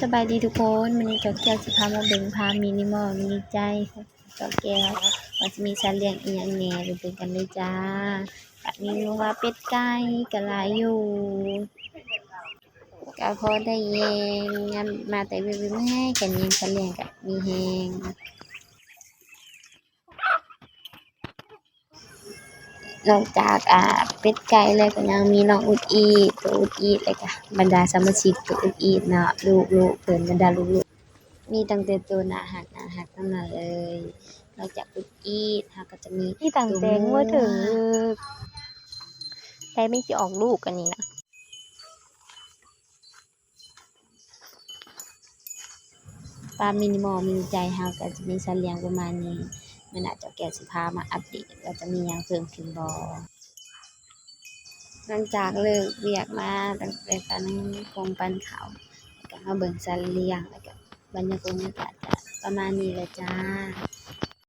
สบายดีทุกคนมันนี้เจ้าแก้วสิพามาเบิ่งพามินิมอลมินิใจของเจ้าแก้วว่าจะมีสัตว์เลี้ยงอีหยังแหน่ไปเบิ่งกันเลยจ้าก็มีว่าเป็ดไก่กะลายอยู่ก็พอได้เยงยามมาแต่วิวๆไม่ให้กันเยงสัตว์เลี้ยงก็มีแฮง นอกจากอ่าเป็ดไก่แล้วก็ยังมีน้องอุดอีดตัวอุดอีดแล้วก็บรรดาสมาชิกตัวอุดอีดเนาะลูกๆเพิ่นบรรดาลูกๆมีตั้งแต่ตัวนารักนารักทั้งนั้นเลยนอกจากอุดอีดเฮาก็จะมีที่ต่างแตงว่าถึงแต่ไม่สิออกลูกอันนี้นะปลามินิมอลมินิใจเฮาก็จะมีสัตว์เลี้ยงประมาณนี้ มันอาจจะแก่สิพามาอัปเดตว่าจะมียังเพิ่มขึ้นบอหลังจากเลิกเวียกมาตั้งแต่ตอนนั้นคงปันเขาแล้วก็มาเบิ่งสันเลี้ยงแล้วก็บรรยากาศก็ประมาณนี้เละจ้า